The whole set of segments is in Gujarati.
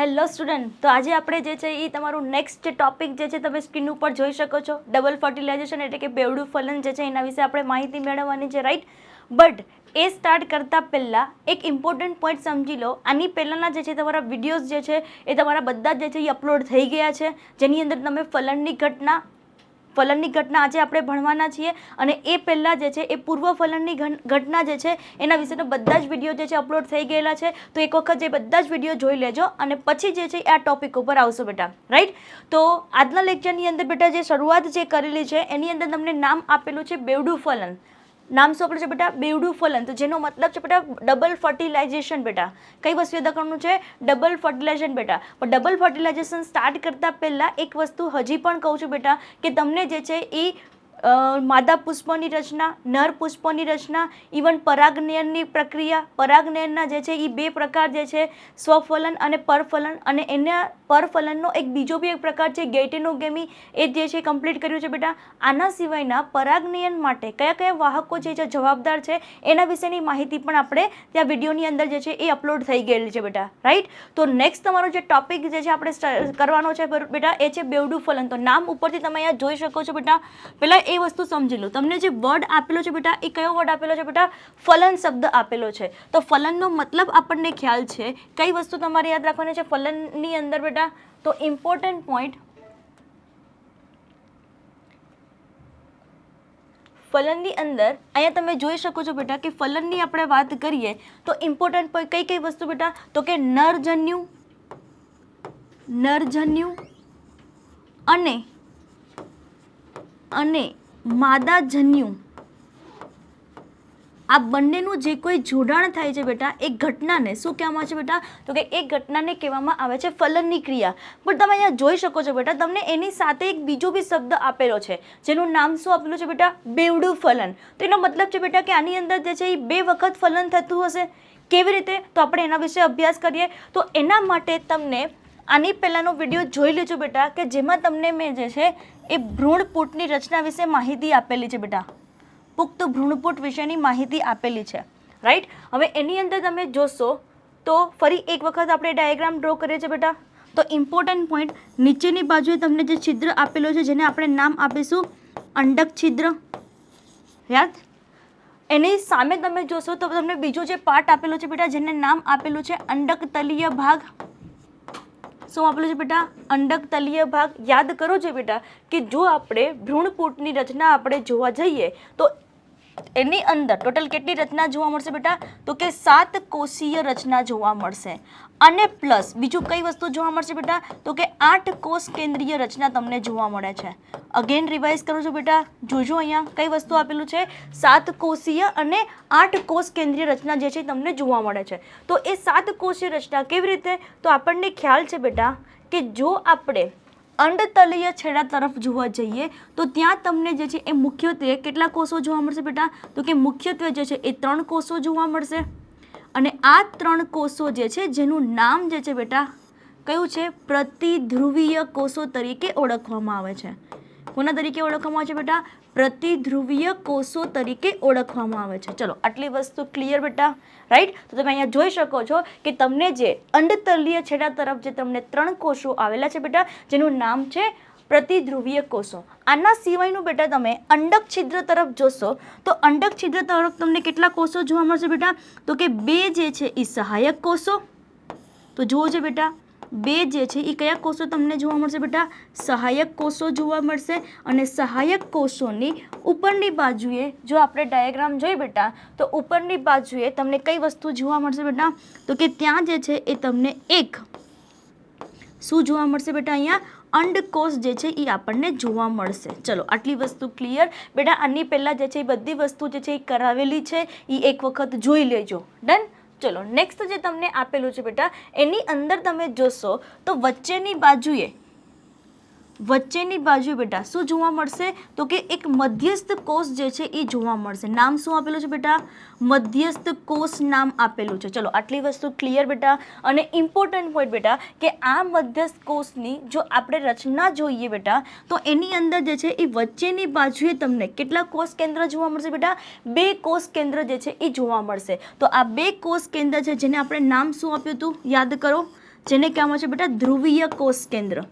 હેલો સ્ટુડન્ટ, તો આજે આપણે જે છે એ તમારું નેક્સ્ટ જે ટોપિક જે છે તમે સ્ક્રીન ઉપર જોઈ શકો છો. ડબલ ફર્ટિલાઇઝેશન એટલે કે બેવડું ફલન જે છે એના વિશે આપણે માહિતી મેળવવાની છે રાઈટ બટ એ સ્ટાર્ટ કરતાં પહેલાં એક ઇમ્પોર્ટન્ટ પોઈન્ટ સમજી લો. આની પહેલાંના જે છે તમારા વિડીયોઝ જે છે એ તમારા બધા જ છે એ અપલોડ થઈ ગયા છે. જેની અંદર તમે ફલનની ઘટના ફલનની ઘટના આજે આપણે ભણવાના છીએ અને એ પહેલાં જે છે એ પૂર્વ ફલનની ઘટના જે છે એના વિશેના બધા જ વીડિયો જે છે અપલોડ થઈ ગયેલા છે. તો એક વખત જે બધા જ વીડિયો જોઈ લેજો અને પછી જે છે એ આ ટોપિક ઉપર આવશો બેટા. રાઈટ તો આજના લેક્ચરની અંદર બેટા જે શરૂઆત જે કરેલી છે એની અંદર તમને નામ આપેલું છે બેવડું ફલન. નામ શું આપણું છે બેટા, બેવડું ફલન. તો જેનો મતલબ છે બેટા ડબલ ફર્ટિલાઇઝેશન બેટા. કઈ વસ્તુ યાદ રાખવાનું છે? ડબલ ફર્ટિલાઇઝેશન બેટા. પણ ડબલ ફર્ટિલાઇઝેશન સ્ટાર્ટ કરતાં પહેલાં એક વસ્તુ હજી પણ કહું છું બેટા, કે તમને જે છે એ માદા પુષ્પની રચના, નર પુષ્પની રચના, ઇવન પરાગનયનની પ્રક્રિયા. પરાગનયનના જે છે એ બે પ્રકાર જે છે, સ્વફલન અને પરફલન. અને એના પરફલનનો એક બીજો બી એક પ્રકાર છે, ગેટેનોગેમી. એ જે છે કમ્પ્લીટ કર્યું છે બેટા. આના સિવાયના પરાગનયન માટે કયા કયા વાહકો જે છે, જવાબદાર છે, એના વિશેની માહિતી પણ આપણે ત્યાં વિડીયોની અંદર જે છે, એ અપલોડ થઈ ગયેલી છે બેટા. રાઈટ તો નેક્સ્ટ તમારો જે ટોપિક જે છે, આપણે કરવાનો છે, બેટા, એ છે બેવડું ફલન. તો નામ ઉપરથી તમે અહીંયા જોઈ શકો છો બેટા. પહેલાં એ વસ્તુ સમજી લો. તમને જે વર્ડ આપેલો છે બેટા, એ કયો વર્ડ આપેલો છે બેટા? ફલન શબ્દ આપેલો છે. તો ફલનનો મતલબ આપણને ખ્યાલ છે, કઈ વસ્તુ તમારે યાદ રાખવાની છે ફલનની અંદર બેટા? તો ઇમ્પોર્ટન્ટ પોઈન્ટ ફલનની અંદર, અહીંયા તમે જોઈ શકો છો બેટા કે ફલનની આપણે વાત કરીએ, તો ઇમ્પોર્ટન્ટ કઈ કઈ વસ્તુ બેટા? તો કે નરજન્યુ નરજન્યુ અને અને માદાજન્યુ. આ બંનેનું જે કોઈ જોડાણ થાય છે બેટા, એ ઘટનાને, શું કહેવામાં છે બેટા? તો કે એ ઘટનાને કહેવામાં આવે છે ફલનની ક્રિયા. પણ તમે અહીંયા જોઈ શકો છો બેટા, તમને એની સાથે એક બીજો બી શબ્દ આપેલો છે, જેનું નામ શું આપેલું છે બેટા? બેવડું ફલન. તો એનો મતલબ છે બેટા કે આની અંદર જે છે એ બે વખત ફલન થતું હશે. કેવી રીતે? તો આપણે એના વિશે અભ્યાસ કરીએ. તો એના માટે તમને આની પહેલાંનો વીડિયો જોઈ લેજો બેટા, કે જેમાં તમને મેં જે છે એ ભ્રૂણપૂટની રચના વિશે માહિતી આપેલી છે બેટા. પુખ્ત ભ્રૂણપૂટ વિશેની માહિતી આપેલી છે. રાઈટ હવે એની અંદર તમે જોશો તો ફરી એક વખત આપણે ડાયાગ્રામ ડ્રો કરીએ છીએ બેટા. તો ઇમ્પોર્ટન્ટ પોઈન્ટ નીચેની બાજુએ તમને જે છિદ્ર આપેલો છે, જેને આપણે નામ આપીશું અંડક છિદ્ર. યાદ? એની સામે તમે જોશો તો તમને બીજો જે પાર્ટ આપેલો છે બેટા, જેને નામ આપેલું છે અંડક તલીય ભાગ. શું આપેલું છે બેટા? અંડક તલીય ભાગ. યાદ કરો છો બેટા, કે જો આપણે ભ્રૂણપૂટની રચના આપણે જોવા જઈએ, તો એની અંદર ટોટલ કેટલી રચના જોવા મળશે બેટા? તો કે સાત કોષીય રચના જોવા મળશે. અને પ્લસ બીજું કઈ વસ્તુ જોવા મળશે બેટા? તો કે આઠ કોષ કેન્દ્રીય રચના તમને જોવા મળે છે. અગેન રિવાઇઝ કરું છું બેટા? જોજો અહીંયા કઈ વસ્તુ આપેલું છે? સાત કોષીય અને આઠ કોષ કેન્દ્રીય રચના જે છે તમને જોવા મળે છે. તો એ સાત કોષીય રચના કેવી રીતે? તો આપણને ખ્યાલ છે બેટા કે જો આપણે અંડતલીય છેડા તરફ જોવા જઈએ, તો ત્યાં તમને જે છે એ મુખ્યત્વે કેટલા કોષો જોવા મળશે બેટા? તો કે મુખ્યત્વે જે છે એ ત્રણ કોષો જોવા મળશે. અને આ ત્રણ કોષો જે છે, જેનું નામ જે છે બેટા, કયું છે? પ્રતિધ્રુવીય કોષો તરીકે ઓળખવામાં આવે છે. કોના તરીકે ઓળખવામાં આવે છે બેટા? પ્રતિધ્રુવીય કોષો તરીકે ઓળખવામાં આવે છે. ચલો, આટલી વસ્તુ ક્લિયર બેટા? રાઈટ તો તમે અહીંયા જોઈ શકો છો કે તમને જે અંડતલીય છેડા તરફ જે તમને ત્રણ કોષો આવેલા છે બેટા, જેનું નામ છે પ્રતિધ્રુવીય કોષો. આના સિવાયનું બેટા તમે અંડક છિદ્ર તરફ જોશો, તો અંડક છિદ્ર તરફ તમને કેટલા કોષો જોવા મળશે બેટા? તો કે બે જે છે એ સહાયક કોષો. તો જુઓ છે બેટા બે જે છે એ કયા કોષો તમને જોવા મળશે બેટા? સહાયક કોષો જોવા મળશે અને સહાયક કોષોની ઉપરની બાજુએ, જો આપણે ડાયાગ્રામ જોઈએ બેટા, તો ઉપરની બાજુએ તમને કઈ વસ્તુ જોવા મળશે બેટા? તો કે ત્યાં જે છે, એ તમને એક શું જોવા મળશે બેટા અહીંયા? અંડકોષ જે છે એ આપણને જોવા મળશે. ચલો, આટલી વસ્તુ ક્લિયર બેટા, આની પહેલાં જે છે, એ બધી વસ્તુ જે છે એ કરાવેલી છે એ એક વખત જોઈ લેજો. ડન ચલો નેક્સ્ટ જે તમને આપેલું છે બેટા એની અંદર તમે જોશો તો વચ્ચેની બાજુએ વચ્ચેની બાજુએ બેટા શું જોવા મળશે? તો કે એક મધ્યસ્થ કોષ જે છે એ જોવા મળશે. નામ શું આપેલું છે બેટા? મધ્યસ્થ કોષ નામ આપેલું છે. ચલો, આટલી વસ્તુ ક્લિયર બેટા. અને ઇમ્પોર્ટન્ટ પોઈન્ટ બેટા કે આ મધ્યસ્થ કોષની જો આપણે રચના જોઈએ બેટા, તો એની અંદર જે છે એ વચ્ચેની બાજુએ તમને કેટલા કોષ કેન્દ્ર જોવા મળશે બેટા? બે કોષ કેન્દ્ર જે છે એ જોવા મળશે. તો આ બે કોષ કેન્દ્ર છે જેને આપણે નામ શું આપ્યું હતું? યાદ કરો. જેને કહેવામાં છે બેટા ધ્રુવીય કોષ કેન્દ્ર.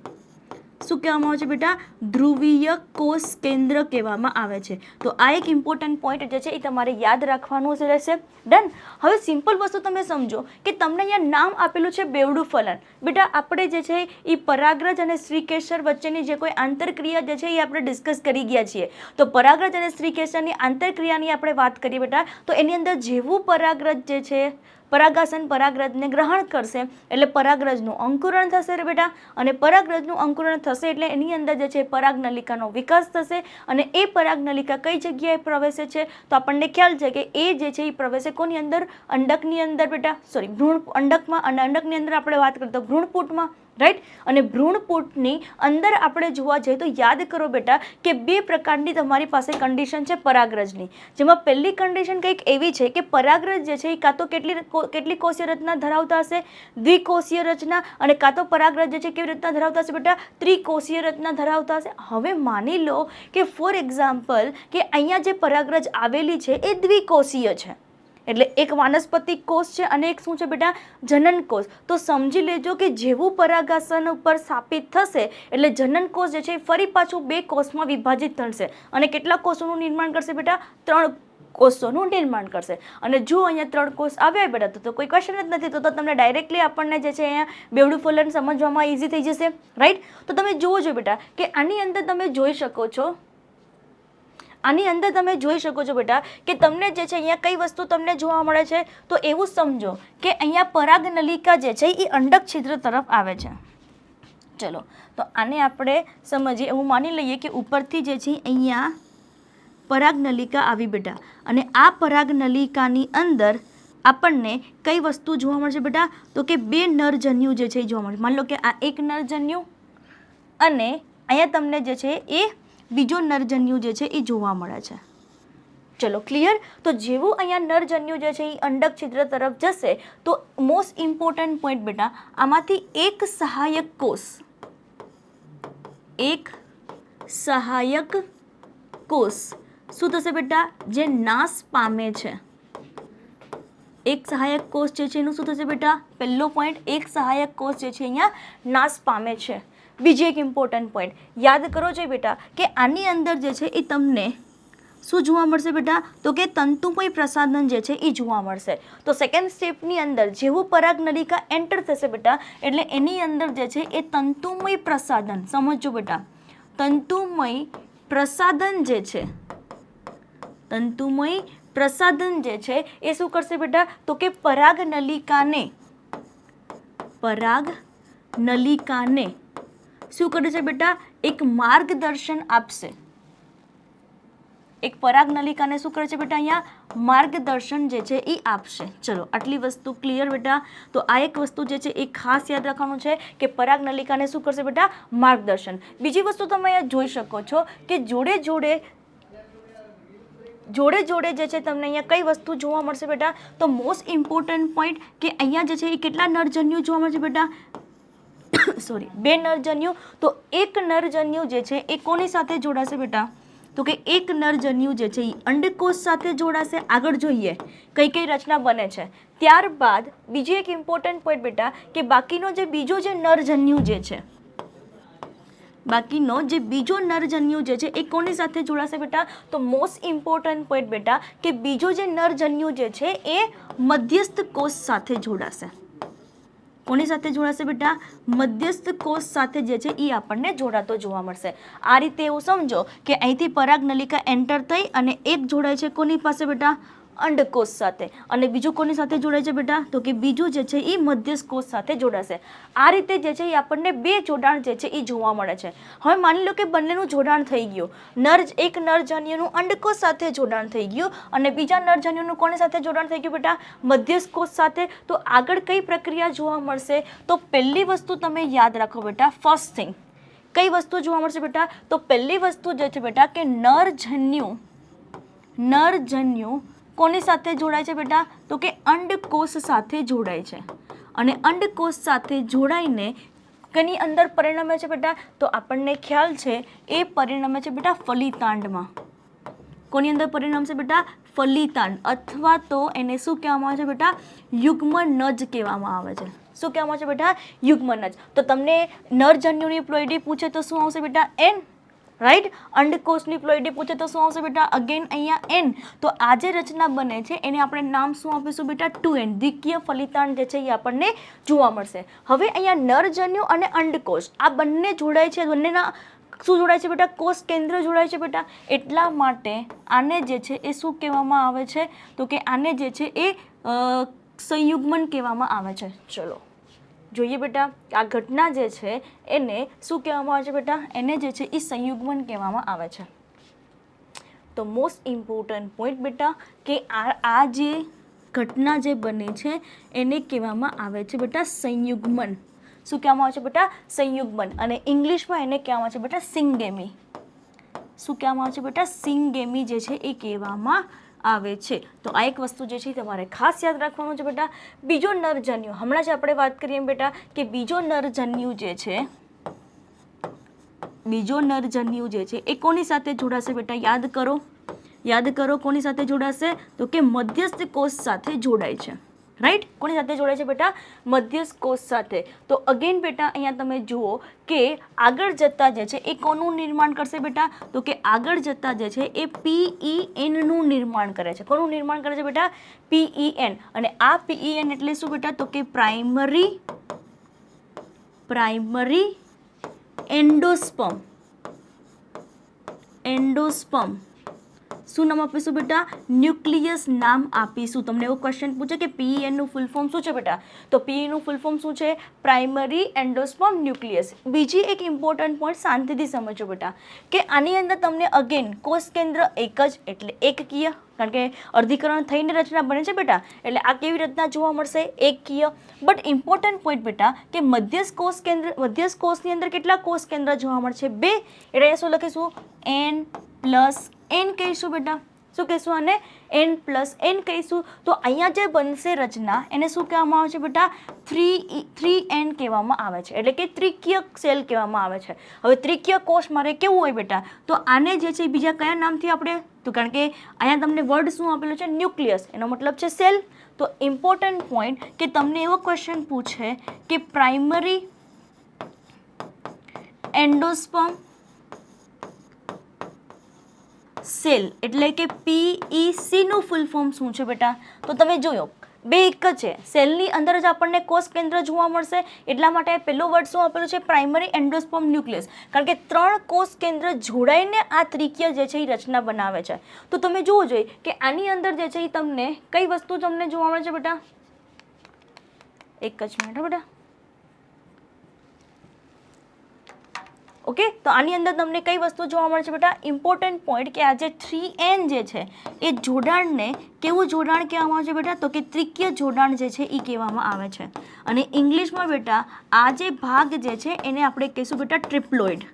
શું કહેવામાં આવે છે બેટા? ધ્રુવીય કોષ કેન્દ્ર કહેવામાં આવે છે. તો આ એક ઇમ્પોર્ટન્ટ પોઈન્ટ જે છે એ તમારે યાદ રાખવાનું છે રહેશે. ડન હવે સિમ્પલ વસ્તુ તમે સમજો કે તમને અહીંયા નામ આપેલું છે બેવડું ફલન. બેટા, આપણે જે છે એ પરાગ્રજ અને શ્રીકેશર વચ્ચેની જે કોઈ આંતરક્રિયા જે છે એ આપણે ડિસ્કસ કરી ગયા છીએ. તો પરાગ્રજ અને શ્રીકેશરની આંતરક્રિયાની આપણે વાત કરીએ બેટા, તો એની અંદર જેવું પરાગ્રજ જે છે પરાગાસન પરાગરજને ગ્રહણ કરશે. એટલે પરાગરજનું અંકુરણ થશે રે બેટા. અને પરાગરજનું અંકુરણ થશે એટલે એની અંદર જે છે પરાગનલિકાનો વિકાસ થશે. અને એ પરાગનલિકા કઈ જગ્યાએ પ્રવેશે છે? તો આપણને ખ્યાલ છે કે એ જે છે એ પ્રવેશે કોની અંદર? અંડકની અંદર બેટા. સોરી ભ્રૂણ અંડકમાં અને અંડકની અંદર આપણે વાત કરીએ તો ભ્રૂણપૂટમાં રાઈટ અને ભ્રૂણપૂટની અંદર આપણે જોવા જઈએ તો યાદ કરો બેટા કે બે પ્રકારની તમારી પાસે કન્ડિશન છે પરાગરજની. જેમાં પહેલી કન્ડિશન કંઈક એવી છે કે પરાગરજ જે છે એ કાં તો કેટલી કેટલી કોષીય રચના ધરાવતા હશે? દ્વિકોષીય રચના અને કાં તો પરાગરજ જે છે કેવી રીતના ધરાવતા હશે બેટા? ત્રિકોષીય રચના ધરાવતા હશે. હવે માની લો કે ફોર એક્ઝામ્પલ કે અહીંયા જે પરાગરજ આવેલી છે એ દ્વિકોષીય છે. એટલે એક વાનસ્પતિક કોષ છે અને એક શું છે બેટા? જનન કોષ. તો સમજી લેજો કે જેવું પરાગાસન ઉપર સ્થાપિત થશે, એટલે જનન કોષ જે છે એ ફરી પાછું બે કોષમાં વિભાજિત થશે. અને કેટલા કોષોનું નિર્માણ કરશે બેટા? ત્રણ કોષોનું નિર્માણ કરશે. અને જો અહીંયા ત્રણ કોષ આવ્યા બેટા, તો કોઈ ક્વેશ્ચન જ નથી. તો તો તમને ડાયરેક્ટલી આપણને જે છે અહીંયા બેવડું ફોલન સમજવામાં ઇઝી થઈ જશે રાઈટ તો તમે જુઓ છો બેટા, કે આની અંદર તમે જોઈ શકો છો આની અંદર તમે જોઈ શકો છો બેટા કે તમને જે છે અહીંયા કઈ વસ્તુ તમને જોવા મળે છે, તો એવું સમજો કે અહીંયા પરાગ નલિકા જે છે એ અંડક છિદ્ર તરફ આવે છે. ચલો, તો આને આપણે સમજીએ. એવું માની લઈએ કે ઉપરથી જે છે અહીંયા પરાગ નલિકા આવી બેટા. અને આ પરાગ નલિકાની અંદર આપણને કઈ વસ્તુ જોવા મળશે બેટા? તો કે બે નરજન્યુ જે છે એ જોવા મળશે માની લો કે આ એક નરજન્યુ અને અહીંયા તમને જે છે એ બીજો નરજન્યુ જે છે એ જોવા મળે છે. ચલો ક્લિયર તો જેવું અહીંયા નરજન્યુ જે છે એ અંડક છિદ્ર તરફ જશે, તો મોસ્ટ ઇમ્પોર્ટન્ટ પોઈન્ટ બેટા, આમાંથી એક સહાયક કોષ, એક સહાયક કોષ શું થશે બેટા? જે નાશ પામે છે. એક સહાયક કોષ જે છે એનું શું થશે બેટા? પહેલો પોઈન્ટ એક સહાયક કોષ જે છે અહીંયા નાશ પામે છે. બીજી એક ઇમ્પોર્ટન્ટ પોઈન્ટ યાદ કરો છો બેટા, કે આની અંદર જે છે એ તમને શું જોવા મળશે બેટા? તો કે તંતુમય પ્રસાધન જે છે એ જોવા મળશે. તો સેકન્ડ સ્ટેપની અંદર જેવું પરાગ નલિકા એન્ટર થશે બેટા, એટલે એની અંદર જે છે એ તંતુમય પ્રસાધન. સમજો બેટા. તંતુમય પ્રસાધન જે છે, તંતુમય પ્રસાધન જે છે એ શું કરશે બેટા? તો કે પરાગ નલિકાને પરાગ નલિકાને શું કરે છે બેટા? એક માર્ગદર્શન આપશે. એક પરાગ નલિકાને શું કરે છે બેટા અહીંયા? માર્ગદર્શન જે છે એ આપશે. ચલો, આટલી વસ્તુ ક્લિયર બેટા. તો આ એક વસ્તુ જે છે એ ખાસ યાદ રાખવાનું છે કે પરાગ નલિકાને શું કરશે બેટા? માર્ગદર્શન. બીજી વસ્તુ તમે અહીંયા જોઈ શકો છો કે જોડે જોડે જોડે જોડે જે છે તમને અહીંયા કઈ વસ્તુ જોવા મળશે બેટા? તો મોસ્ટ ઇમ્પોર્ટન્ટ પોઈન્ટ કે અહીંયા જે છે એ કેટલા નરજન્યુ જોવા મળશે બેટા? સોરી, બે નરજન્યુ. તો એક નરજન્યુ જે છે એ કોની સાથે જોડાશે બેટા? તો કે એક નરજન્યુ જે છે એ અંડકોષ સાથે જોડાશે. આગળ જોઈએ કઈ કઈ રચના બને છે. ત્યારબાદ બીજી એક ઇમ્પોર્ટન્ટ પોઈન્ટ બેટા, કે બાકીનો જે બીજો જે નરજન્યુ જે છે, બાકીનો જે બીજો નરજન્યુ જે છે એ કોની સાથે જોડાશે બેટા? તો મોસ્ટ ઇમ્પોર્ટન્ટ પોઈન્ટ બેટા, કે બીજો જે નરજન્યુ જે છે એ મધ્યસ્થ કોષ સાથે જોડાશે. કોની સાથે જોડાશે બેટા. મધ્યસ્થ કોષ સાથે જે છે એ આપણને જોડાતો જોવા મળશે. આ રીતે એવું સમજો કે અહીંથી પરાગ નલિકા એન્ટર થઈ અને એક જોડાય છે કોની પાસે બેટા? અંડકોષ સાથે. અને બીજું કોની સાથે જોડાય છે બેટા? તો કે બીજું જે છે એ મધ્યસ્થ કોષ સાથે જોડાશે. આ રીતે જે છે એ આપણને બે જોડાણ જે છે એ જોવા મળે છે. હવે માની લો કે બંનેનું જોડાણ થઈ ગયું. નર એક નરજન્યુનું અંડકોષ સાથે જોડાણ થઈ ગયું. અને બીજા નરજન્યુનું કોની સાથે જોડાણ થઈ ગયું બેટા? મધ્યસ્થ કોષ સાથે. તો આગળ કઈ પ્રક્રિયા જોવા મળશે? તો પહેલી વસ્તુ તમે યાદ રાખો બેટા ફર્સ્ટ થિંગ કઈ વસ્તુ જોવા મળશે બેટા? તો પહેલી વસ્તુ જે છે બેટા કે નરજન્યુ નરજન્યુ કોની સાથે જોડાય છે બેટા? તો કે અંડકોષ સાથે જોડાય છે. અને અંડકોષ સાથે જોડાઈને કેની અંદર પરિણમે છે બેટા? તો આપણને ખ્યાલ છે, એ પરિણમે છે બેટા ફલિતાંડમાં. કોની અંદર પરિણમશે બેટા? ફલિતાંડ. અથવા તો એને શું કહેવામાં આવે છે બેટા? યુગ્મ નજ કહેવામાં આવે છે. શું કહેવામાં આવે છે બેટા? યુગ્મ નજ તો તમને નરજન્યુની પ્લોઇડી પૂછે તો શું આવશે બેટા? એન રાઈટ અંડકોષની પ્લોઇડી પૂછે તો શું આવશે બેટા? અગેન અહીંયા એન તો આ જે રચના બને છે. એને આપણે નામ શું આપીશું બેટા? ટુ એન દ્વિકીય ફલિતાંડ જે છે એ આપણને જોવા મળશે. હવે અહીંયા નરજન્યુ અને અંડકોષ. આ બંને જોડાય છે. બંનેના શું જોડાય છે બેટા? કોષ કેન્દ્ર જોડાય છે બેટા. એટલા માટે આને જે છે એ શું કહેવામાં આવે છે? તો કે આને જે છે એ સંયુગ્મન કહેવામાં આવે છે. ચલો. જોઈએ બેટા, આ ઘટના જે છે, એને શું કહેવામાં આવે છે બેટા? એને જે છે એ સંયુગ્મન કહેવામાં આવે છે. તો મોસ્ટ ઇમ્પોર્ટન્ટ પોઈન્ટ બેટા, કે આ આ જે ઘટના જે બને છે, એને કહેવામાં આવે છે બેટા સંયુગ્મન. શું કહેવામાં આવે છે બેટા? સંયુગ્મન. અને ઇંગ્લિશમાં એને કહેવામાં આવે છે બેટા સિંગેમી. શું કહેવામાં આવે છે બેટા? સિંગેમી જે છે, એ કહેવામાં આવે છે. તો આ એક વસ્તુ જે છે તમારે ખાસ યાદ રાખવાનું છે બેટા. બીજો નરજન્યુ. હમણાં જ આપણે વાત કરીએ બેટા કે બીજો નરજન્યુ જે છે, બીજો નરજન્યુ જે છે એ કોની સાથે જોડાશે બેટા? યાદ કરો. યાદ કરો કોની સાથે જોડાશે? તો કે મધ્યસ્થ કોષ સાથે જોડાય છે. રાઈટ? કોની સાથે જોડાય છે બેટા? મધ્યસ્થ કોષ સાથે. તો અગેન બેટા, અહીંયા તમે જુઓ કે આગળ જતા જે છે એ કોનું નિર્માણ કરશે બેટા? તો કે આગળ જતા જે છે એ પીઈએનનું નિર્માણ કરે છે. કોનું નિર્માણ કરે છે બેટા? પીઈએન અને આ પીઈએન એટલે શું બેટા? તો કે પ્રાઇમરી પ્રાઇમરી એન્ડોસ્પમ એન્ડોસ્પમ શું નામ આપીશું બેટા? ન્યુક્લિયસ નામ આપીશું. તમને એવો ક્વેશ્ચન પૂછે કે પીઈએનનું ફૂલ ફોર્મ શું છે બેટા? તો પીઈનું ફૂલ ફોર્મ શું છે? પ્રાઇમરી એન્ડોસ્પમ ન્યુક્લિયસ બીજી એક ઇમ્પોર્ટન્ટ પોઈન્ટ શાંતિથી સમજો બેટા, કે આની અંદર તમને અગેન કોષ કેન્દ્ર એક જ, એટલે એકકીય, કારણ કે અર્ધીકરણ થઈને રચના બને છે બેટા, એટલે આ કેવી રચના જોવા મળશે? એકકીય. બટ ઇમ્પોર્ટન્ટ પોઈન્ટ બેટા, કે મધ્યસ્થ કોષ કેન્દ્ર, મધ્યસ્થ કોષની અંદર કેટલા કોષ કેન્દ્ર જોવા મળશે? બે. એટલે શું લખીશું? એન પ્લસ એન કહીશું બેટા? શું કહીશું આને? એન પ્લસ એન કહીશું. તો અહીંયા જે બનશે રચના, એને શું કહેવામાં આવે છે બેટા? થ્રી થ્રી એન કહેવામાં આવે છે. એટલે કે ત્રિકીય સેલ કહેવામાં આવે છે. હવે ત્રિકીય કોષ મારે કેવું હોય બેટા? તો આને જે છે બીજા કયા નામથી આપણે? તો કારણ કે અહીંયા તમને વર્ડ શું આપેલું છે? ન્યુક્લિયસ એનો મતલબ છે સેલ તો ઇમ્પોર્ટન્ટ પોઈન્ટ કે તમને એવો ક્વેશ્ચન પૂછે કે પ્રાઇમરી એન્ડોસ્પમ સેલ એટલે કે પીઈસી નું ફૂલ ફોર્મ શું છે બેટા? તો તમે જોયો, બે એક જ છે. સેલની અંદર જ આપણને કોષ કેન્દ્ર જોવા મળશે. એટલા માટે પહેલો વર્ડ શું આપેલું છે? પ્રાઇમરી એન્ડોસ્પોમ ન્યુક્લિયસ કારણ કે ત્રણ કોષ કેન્દ્ર જોડાઈને આ ત્રિકીય જે છે એ રચના બનાવે છે. તો તમે જોવો જોઈએ કે આની અંદર જે છે એ તમને કઈ વસ્તુ તમને જોવા મળે છે બેટા? એક જ મિનિટ બેટા. ઓકે? તો આની અંદર તમને કઈ વસ્તુ જોવા મળે છે બેટા? ઇમ્પોર્ટન્ટ પોઈન્ટ કે આ જે થ્રી એન જે છે, એ જોડાણને કેવું જોડાણ કહેવામાં આવે છે બેટા? તો કે ત્રિકીય જોડાણ જે છે એ કહેવામાં આવે છે. અને ઇંગ્લિશમાં બેટા, આ જે ભાગ જે છે, એને આપણે કહીશું બેટા ટ્રિપ્લોઇડ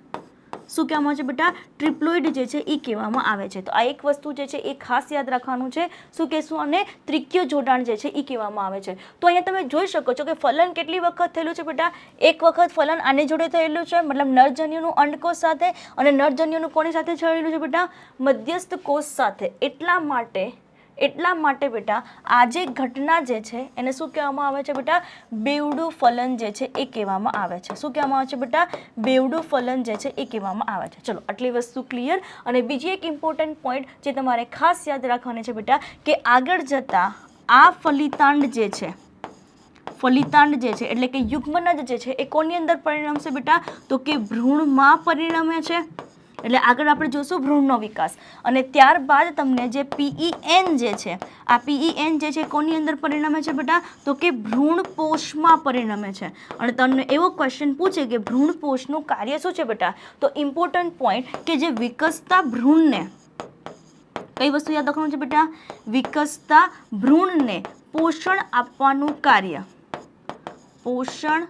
શું કહેવામાં છે બેટા? ટ્રિપ્લોઇડ જે છે એ કહેવામાં આવે છે. તો આ એક વસ્તુ જે છે એ ખાસ યાદ રાખવાનું છે. શું કહેશું? અને ત્રિકીય જોડાણ જે છે એ કહેવામાં આવે છે. તો અહીંયા તમે જોઈ શકો છો કે ફલન કેટલી વખત થયેલું છે બેટા? એક વખત ફલન આની જોડે થયેલું છે. મતલબ નરજન્યુનું અંડકોષ સાથે અને નરજન્યુનું કોની સાથે થયેલું છે બેટા? મધ્યસ્થ કોષ સાથે. એટલા માટે એટલા માટે બેટા આ જે ઘટના જે છે, એને શું કહેવામાં આવે છે બેટા? બેવડું ફલન જે છે, એ કહેવામાં આવે છે. શું કહેવામાં આવે છે બેટા? બેવડું ફલન જે છે, એ કહેવામાં આવે છે. ચલો, આટલી વસ્તુ ક્લિયર અને બીજી એક ઇમ્પોર્ટન્ટ પોઈન્ટ જે તમારે ખાસ યાદ રાખવાની છે બેટા, કે આગળ જતાં આ ફલિતાંડ જે છે, ફલિતાંડ જે છે, એટલે કે યુગ્મનજ જે છે, એ કોની અંદર પરિણમશે બેટા? તો કે ભ્રૂણમાં પરિણમે છે. એટલે આગળ આપણે જોશું ભ્રૂણનો વિકાસ. અને ત્યારબાદ તમને જે પીઈએન જે છે, આ પીઈએન જે છે કોની અંદર પરિણમે છે બેટા? તો કે ભ્રૂણપોષમાં પરિણમે છે. અને તમને એવો ક્વેશ્ચન પૂછે કે ભ્રૂણપોષનું કાર્ય શું છે બેટા? તો ઇમ્પોર્ટન્ટ પોઈન્ટ કે જે વિકસતા ભ્રૂણને, કઈ વસ્તુ યાદ રાખવાનું છે બેટા? વિકસતા ભ્રૂણને પોષણ આપવાનું કાર્ય. પોષણ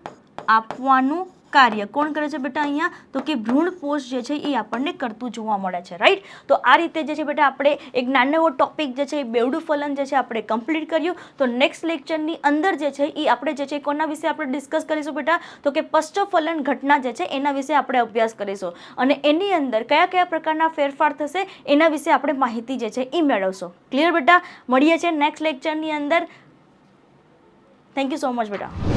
આપવાનું કાર્ય કોણ કરે છે બેટા અહીંયા? તો કે ભ્રૂણપોષ જે છે એ આપણને કરતું જોવા મળે છે રાઈટ તો આ રીતે જે છે બેટા આપણે એક નાનો એવો ટોપિક જે છે એ બેવડું ફલન જે છે આપણે કમ્પ્લીટ કર્યું. તો નેક્સ્ટ લેક્ચરની અંદર જે છે એ આપણે જે છે કોના વિશે આપણે ડિસ્કસ કરીશું બેટા? તો કે પશ્ચફલન ઘટના જે છે એના વિશે આપણે અભ્યાસ કરીશું. અને એની અંદર કયા કયા પ્રકારના ફેરફાર થશે એના વિશે આપણે માહિતી જે છે એ મેળવશો. ક્લિયર બેટા? મળીએ છીએ નેક્સ્ટ લેક્ચરની અંદર. થેન્ક યુ સો મચ બેટા.